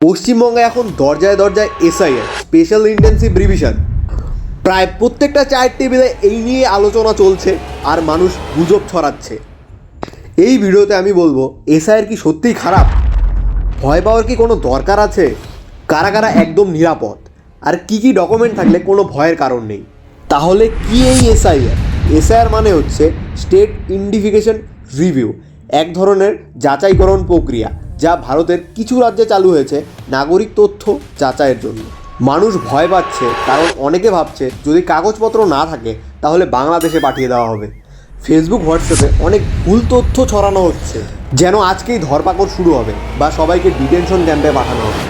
পশ্চিমবঙ্গে এখন দরজায় দরজায় এসআইআর স্পেশাল ইন্টেন্সিভ রিভিশন প্রায় প্রত্যেকটা চায়ের টেবিলে এই নিয়ে আলোচনা চলছে আর মানুষ গুজব ছড়াচ্ছে। এই ভিডিওতে আমি বলব এসআইআর কি সত্যিই খারাপ? ভয় পাওয়ার কি কোনো দরকার আছে? কারা কারা একদম নিরাপদ? আর কি কি ডকুমেন্ট থাকলে কোনো ভয়ের কারণ নেই? তাহলে কি এই এসআইআর এসআইআর মানে হচ্ছে স্টেট ইন্ডিফিকেশন রিভিউ এক ধরনের যাচাইকরণ প্রক্রিয়া। যা ভারতের কিছু রাজ্যে চালু হয়েছে নাগরিক তথ্য যাচাইয়ের জন্য। মানুষ ভয় পাচ্ছে, কারণ অনেকে ভাবছে, যদি কাগজপত্র না থাকে, তাহলে বাংলাদেশে পাঠিয়ে দেওয়া হবে। ফেসবুক হোয়াটসঅ্যাপে অনেক ভুল তথ্য ছড়ানো হচ্ছে, যেন আজকেই ধরপাকড় শুরু হবে বা সবাইকে ডিটেনশন ক্যাম্পে পাঠানো হবে।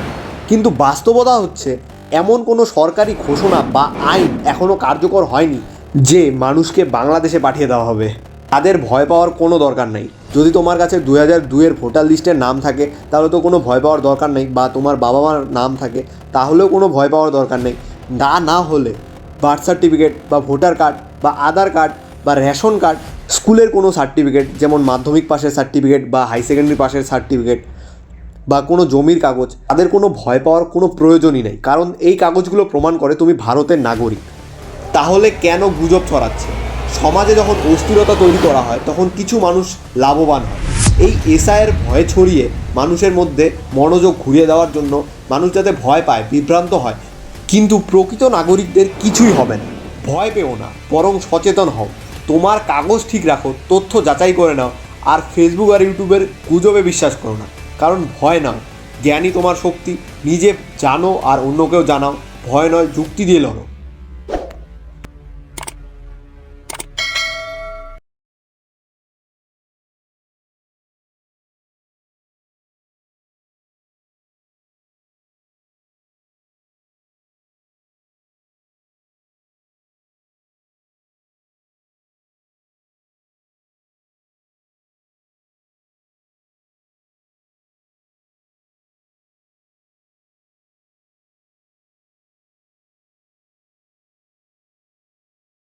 কিন্তু বাস্তবতা হচ্ছে, এমন কোনো সরকারি ঘোষণা বা আইন এখনও কার্যকর হয়নি, যে মানুষকে বাংলাদেশে পাঠিয়ে দেওয়া হবে। তাদের ভয় পাওয়ার কোনো দরকার নেই। যদি তোমার কাছে দু হাজার দুইয়ের ভোটার লিস্টের নাম থাকে, তাহলে তো কোনো ভয় পাওয়ার দরকার নেই, বা তোমার বাবা মার নাম থাকে, তাহলেও কোনো ভয় পাওয়ার দরকার নেই। না না হলে বার্থ সার্টিফিকেট বা ভোটার কার্ড বা আধার কার্ড বা রেশন কার্ড স্কুলের কোনো সার্টিফিকেট যেমন মাধ্যমিক পাশের সার্টিফিকেট বা হাই সেকেন্ডারি পাশের সার্টিফিকেট বা কোনো জমির কাগজ, তাদের কোনো ভয় পাওয়ার কোনো প্রয়োজনই নেই। কারণ এই কাগজগুলো প্রমাণ করে তুমি ভারতের নাগরিক। তাহলে কেন গুজব ছড়াচ্ছে? সমাজে যখন অস্থিরতা তৈরি করা হয়, তখন কিছু মানুষ লাভবান হয়। এই এসআইয়ের ভয় ছড়িয়ে মানুষের মধ্যে মনোযোগ ঘুরিয়ে দেওয়ার জন্য মানুষ যাতে ভয় পায়, বিভ্রান্ত হয়। কিন্তু প্রকৃত নাগরিকদের কিছুই হবে না। ভয় পেও না, বরং সচেতন হও। তোমার কাগজ ঠিক রাখো, তথ্য যাচাই করে নাও, আর ফেসবুক আর ইউটিউবের গুজবে বিশ্বাস করো না। কারণ ভয় নাও জ্ঞানই তোমার শক্তি, নিজে জানো আর অন্যকেও জানাও। ভয় নয়, যুক্তি দিয়ে লড়ো।